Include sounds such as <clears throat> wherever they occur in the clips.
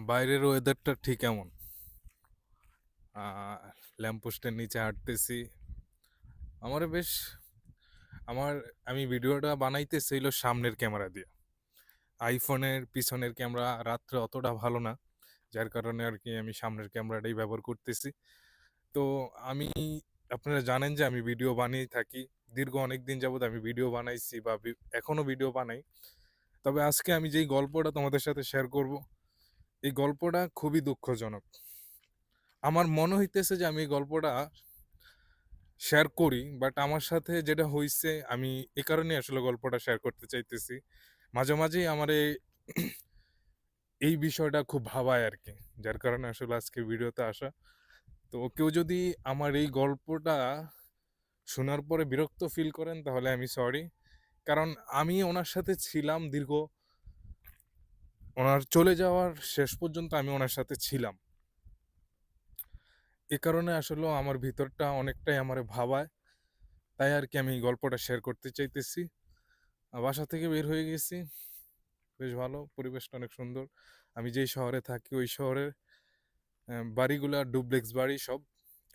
বাইরের ওয়েদারটা ঠিক এমন। ল্যাম্পপোস্টের নিচে হাঁটতেছি। আমার বেশ, আমার, আমি ভিডিওটা বানাইতেছি হইল সামনের ক্যামেরা দিয়ে। আইফোনের পিছনের ক্যামেরা রাত্রে অতটা ভালো না, যার কারণে আর কি আমি সামনের ক্যামেরাটাই ব্যবহার করতেছি। তো আমি, আপনারা জানেন যে আমি ভিডিও বানিয়ে থাকি। দীর্ঘ অনেক দিন যাবত আমি ভিডিও বানাইছি বা ভি- এখনও ভিডিও বানাই। তবে আজকে আমি যেই গল্পটা তোমাদের সাথে শেয়ার করব এই গল্পটা খুবই দুঃখজনক। আমার মনে হইতেছে যে আমি এই গল্পটা শেয়ার করি বাট আমার সাথে যেটা হইছে, আমি এ কারণে আসলে গল্পটা শেয়ার করতে চাইতেছি। মাঝে মাঝেই আমার এই <clears throat> বিষয়টা খুব ভাবায় আর কি যার কারণে আসলে আজকে ভিডিওতে আসা। তো কেউ যদি আমার এই গল্পটা শোনার পরে বিরক্ত ফিল করেন, তাহলে আমি সরি কারণ আমি ওনার সাথে ছিলাম দীর্ঘ ওনার চলে যাওয়ার শেষ পর্যন্ত আমি ওনার সাথে ছিলাম। এ কারণে আসলে আমার ভিতরটা অনেকটাই আমার ভাবায়। তাই আর কি আমি গল্পটা শেয়ার করতে চাইতেছি। বাসা থেকে বের হয়ে গেছি। বেশ ভালো, পরিবেশটা অনেক সুন্দর। আমি যেই শহরে থাকি ওই শহরের বাড়িগুলা ডুপ্লেক্স বাড়ি সব।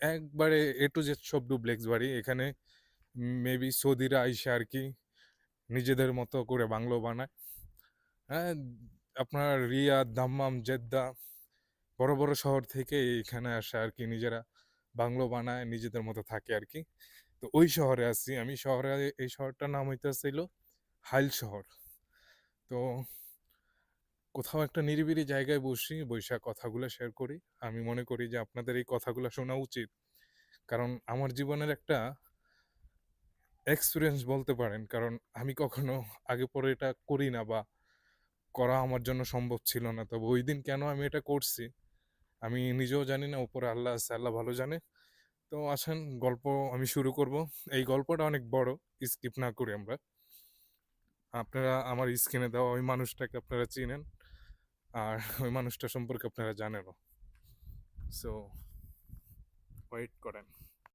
একবারে এ টু জেড সব ডুপ্লেক্স বাড়ি। এখানে মেবি সৌদিরা আইসে আর কি নিজেদের মতো করে বাংলো বানায়। হ্যাঁ আপনার রিয়াদ, দাম্মাম, জেদ্দা বড় বড় শহর থেকে এখানে আসে আর কি নিজেরা বাংলো বানায়, নিজেদের মতো থাকে আর কি তো ওই শহরে আছি আমি। শহরে, এই শহরটার নাম হইতেছিল হাইল শহর। তো কোথাও একটা নিরিবিলি জায়গায় বসি বৈশাখ কথাগুলো শেয়ার করি। আমি মনে করি যে আপনাদের এই কথাগুলো শোনা উচিত। কারণ আমার জীবনের একটা এক্সপিরিয়েন্স বলতে পারেন। কারণ আমি কখনো আগে পরে এটা করি না বা করা আমার জন্য সম্ভব ছিল না। তবে ওই দিন কেন আমি এটা করছি, আমি নিজেও জানি না, উপরে আল্লাহ আছে, আল্লাহ ভালো জানে। তো আসেন, গল্প আমি শুরু করব। এই গল্পটা অনেক বড়, স্কিপ না করি আমরা। আপনারা আমার স্ক্রিনে দেওয়া ওই মানুষটাকে আপনারা চিনেন, আর ওই মানুষটা সম্পর্কে আপনারা জানেনও। সো ওয়েট করেন।